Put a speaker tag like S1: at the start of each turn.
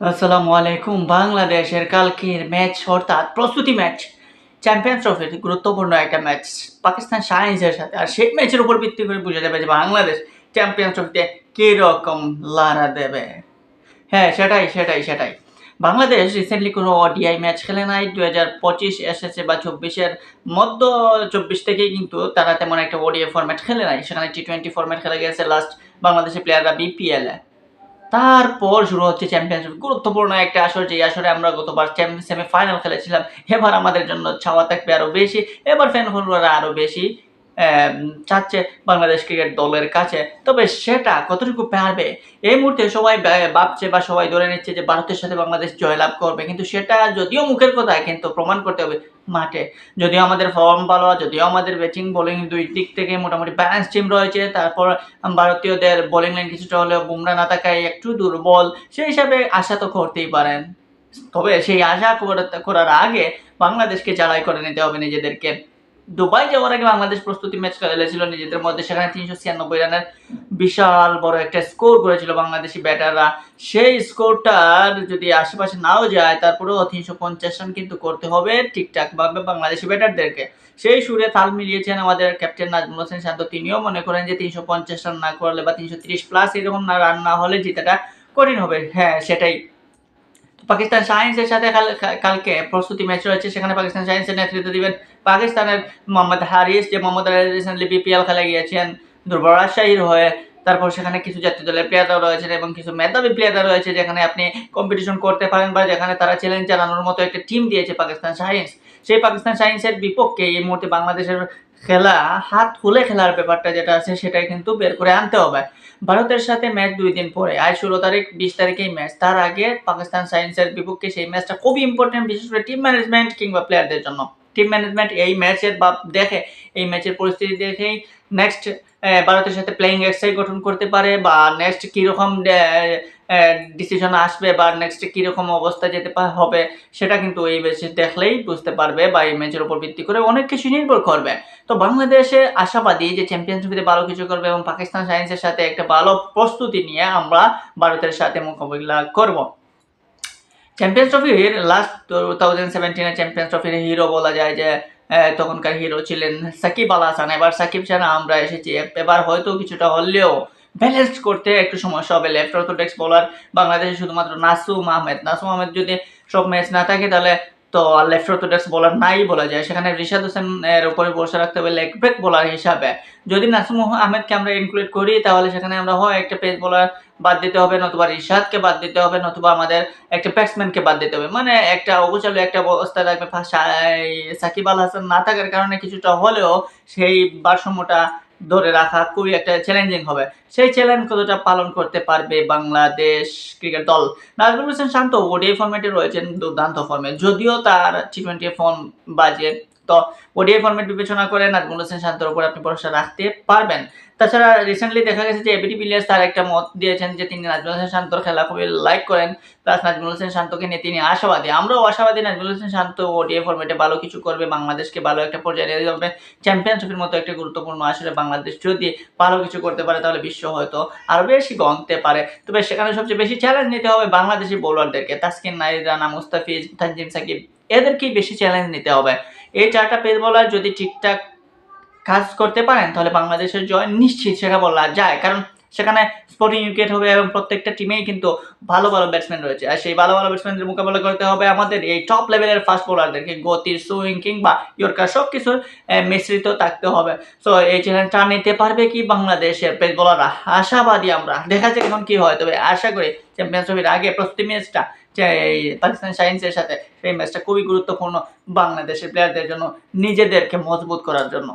S1: আসসালামু আলাইকুম। বাংলাদেশের কালকের ম্যাচ অর্থাৎ প্রস্তুতি ম্যাচ চ্যাম্পিয়ন্স ট্রফির গুরুত্বপূর্ণ একটা ম্যাচ, পাকিস্তান সায়েন্সের সাথে। আর সেই ম্যাচের উপর ভিত্তি করে বোঝা যাবে যে বাংলাদেশ চ্যাম্পিয়ন্স ট্রফিতে কীরকম লড়া দেবে। হ্যাঁ সেটাই সেটাই সেটাই। বাংলাদেশ রিসেন্টলি কোনো ওডিআই ম্যাচ খেলে নাই। দু হাজার পঁচিশ এসেছে বা চব্বিশের মধ্য চব্বিশ থেকেই কিন্তু তারা তেমন একটা ওডিআই ফরম্যাট খেলে নাই। সেখানে টি টোয়েন্টি ফরম্যাট খেলে গেছে লাস্ট বাংলাদেশের প্লেয়াররা বিপিএলে তারপর শুরু হচ্ছে চ্যাম্পিয়নশিপ গুরুত্বপূর্ণ একটা আসর যে আসরে আমরা গতবার সেমিফাইনাল খেলেছিলাম। এবার আমাদের জন্য ছাওয়া থাকবে আরও বেশি। এবার ফ্যান ফলোয়াররা আরও বেশি। চাচ্ছে বাংলাদেশ ক্রিকেট দলের কাছে। তবে সেটা কতটুকু পারবে? এই মুহূর্তে সবাই ভাবছে বা সবাই ধরে নিচ্ছে যে ভারতের সাথে বাংলাদেশ জয়লাভ করবে। কিন্তু সেটা যদিও মুখের কথা, কিন্তু প্রমাণ করতে হবে মাঠে। যদিও আমাদের ফর্ম ভালো, যদিও আমাদের ব্যাটিং বোলিং দুই দিক থেকে মোটামুটি ব্যালেন্স টিম রয়েছে, তারপর ভারতীয়দের বোলিং লাইন কিছুটা হলেও বুমরা না থাকায় একটু দুর্বল, সেই হিসাবে আশা তো করতেই পারেন। তবে সেই আশা করা- করার আগে বাংলাদেশকে জ্বালাই করে নিতে হবে নিজেদেরকে। দুবাই যাওয়ার আগে বাংলাদেশ প্রস্তুতি ম্যাচ খেলেছিল নিজেদের মধ্যে। সেখানে তিনশো ছিয়ানব্বই রানের বিশাল বড় একটা স্কোর করেছিল বাংলাদেশি ব্যাটাররা। সেই স্কোরটার যদি আশেপাশে নাও যায়, তারপরেও তিনশো পঞ্চাশ রান কিন্তু করতে হবে ঠিকঠাক ভাবে বাংলাদেশি ব্যাটারদেরকে। সেই সুরে তাল মিলিয়েছেন আমাদের ক্যাপ্টেন নাজমুল হোসেন শান্ত। তিনিও মনে করেন যে তিনশো পঞ্চাশ রান না করলে বা তিনশো তিরিশ প্লাস এরকম না রান না হলে জিতাটা কঠিন হবে। হ্যাঁ সেটাই। পাকিস্তান সায়েন্সের সাথে কাল- কালকে প্রস্তুতি ম্যাচ রয়েছে, সেখানে পাকিস্তান সায়েন্সের নেতৃত্ব দিবেন পাকিস্তানের মোহাম্মদ হারিস, যে মোহাম্মদ হারিস রিসেন্টলি বিপিএল খেলে গিয়েছেন। দুর্বল রাজশাহীর হয়ে তারপর সেখানে কিছু জাতীয় দলের প্লেয়াররা রয়েছেন এবং কিছু মেধাবী প্লেয়াররা রয়েছে যেখানে আপনি কম্পিটিশন করতে পারেন বা যেখানে তারা চ্যালেঞ্জ চালানোর মতো একটা টিম দিয়েছে পাকিস্তান সায়েন্স সেই পাকিস্তান সায়েন্সের বিপক্ষে এই মুহূর্তে বাংলাদেশের খেলা, হাত খুলে খেলার ব্যাপারটা যেটা আছে সেটাই কিন্তু বের করে আনতে হবে। ভারতের সাথে ম্যাচ দুই দিন পরে, আজ ষোলো তারিখ, বিশ তারিখেই ম্যাচ তার আগে পাকিস্তান সায়েন্সের বিপক্ষে সেই ম্যাচটা খুবই ইম্পর্টেন্ট বিশেষ করে টিম ম্যানেজমেন্ট কিংবা প্লেয়ারদের জন্য। টিম ম্যানেজমেন্ট এই ম্যাচের বা দেখে, এই ম্যাচের পরিস্থিতি দেখেই নেক্সট ভারতের সাথে প্লেয়িং এক্সাই গঠন করতে পারে বা নেক্সট কীরকম ডিসিশন আসবে বা নেক্সট কীরকম অবস্থা যেতে হবে সেটা কিন্তু এই ম্যাচে দেখলেই বুঝতে পারবে বা এই ম্যাচের উপর ভিত্তি করে অনেক কিছু নির্ভর করবে। তো বাংলাদেশে আশাবাদী যে চ্যাম্পিয়ন্স ট্রফিতে ভালো কিছু করবে এবং পাকিস্তান সায়েন্সের সাথে একটা ভালো প্রস্তুতি নিয়ে আমরা ভারতের সাথে মোকাবিলা করব। চ্যাম্পিয়ন্স ট্রফির লাস্ট টু থাউজেন্ড সেভেন্টিনের চ্যাম্পিয়ন্স ট্রফির হিরো বলা যায় যে তখনকার হিরো ছিলেন সাকিব আল হাসান। এবার সাকিব ছাড়া আমরা এসেছি। এবার হয়তো কিছুটা হলেও ব্যালেন্স করতে একটু সমস্যা হবে লেফট অর্থোডক্স বোলার বাংলাদেশে শুধুমাত্র নাসুম আহমেদ। নাসুম আহমেদ যদি সব ম্যাচ না থাকে, তাহলে তো লেফট অর্থোডক্স বলার নাই বলা যায়। সেখানে রিশাদ হোসেন এর উপরে ভরসা রাখতে হবে লেগ ব্রেক বোলার হিসাবে। যদি নাসিম আহমেদকে আমরা ইনক্লুড করি, তাহলে সেখানে আমরা হয় একটা পেস বলার বাদ দিতে হবে, নতুবা রিশাদকে বাদ দিতে হবে, নতুবা আমাদের একটা ব্যাটসম্যানকে বাদ দিতে হবে। মানে একটা অবচলে একটা অবস্থা থাকবে। সাকিব আল হাসান না থাকার কারণে কিছুটা হলেও সেই ভারসাম্যটা ধরে রাখা খুবই একটা চ্যালেঞ্জিং হবে। সেই চ্যালেঞ্জ কতটা পালন করতে পারবে বাংলাদেশ ক্রিকেট দল? নাজমুল হোসেন শান্ত ওডিআই ফর্মেটে রয়েছেন দুর্দান্ত ফর্মে যদিও তার টি টোয়েন্টি ফর্ম বাজে তো ওডিআই ফর্মেট বিবেচনা করে নাজমুল হোসেন শান্তর উপর আপনি ভরসা রাখতে পারবেন। তাছাড়া রিসেন্টলি দেখা গেছে যে এবিটি পিলিয়ার্স তার একটা মত দিয়েছেন যে তিনি নাজমুল হোসেন শান্তর খেলা খুবই লাইক করেন প্লাস নাজমুল হোসেন শান্তকে নিয়ে তিনি আশাবাদী। আমরাও আশাবাদী নাজমুল হোসেন শান্ত ওডিআই ফর্মেটে ভালো কিছু করবে, বাংলাদেশকে ভালো একটা পর্যায়ে নিয়ে যাবে। চ্যাম্পিয়ন্স ট্রফির মতো একটা গুরুত্বপূর্ণ আসলে বাংলাদেশ যদি ভালো কিছু করতে পারে, তাহলে বিশ্ব হয়তো আরও বেশি গমতে পারে। তবে সেখানে সবচেয়ে বেশি চ্যালেঞ্জ নিতে হবে বাংলাদেশি বোলারদেরকে তাসকিন নাইদ রানা মুস্তাফিজ, তানজিম সাকিব, এদেরকেই বেশি চ্যালেঞ্জ নিতে হবে। এই চারটা পেস বলার যদি ঠিকঠাক কাজ করতে পারেন, তাহলে বাংলাদেশের জয় নিশ্চিত সেটা বলা যায়। কারণ সেখানে স্পোর্টিং উইকেট হবে এবং প্রত্যেকটা টিমেই কিন্তু ভালো ভালো ব্যাটসম্যান রয়েছে। আর সেই ভালো ভালো ব্যাটসম্যানদের মোকাবেলা করতে হবে আমাদের এই টপ লেভেলের ফাস্ট বোলারদেরকে গতির সুইং কিংবা ইয়র্কার সব কিছুর মিশ্রিত থাকতে হবে। সো এই চ্যালেঞ্জটা নিতে পারবে কি বাংলাদেশের পেস বোলাররা আশাবাদী আমরা। দেখা যাক এখন কি হয়। তবে আশা করি চ্যাম্পিয়ন্স ট্রফির আগে প্রস্তুতি ম্যাচটা এই পাকিস্তান সায়েন্সের সাথে সেই ম্যাচটা খুবই গুরুত্বপূর্ণ বাংলাদেশের প্লেয়ারদের জন্য, নিজেদেরকে মজবুত করার জন্য।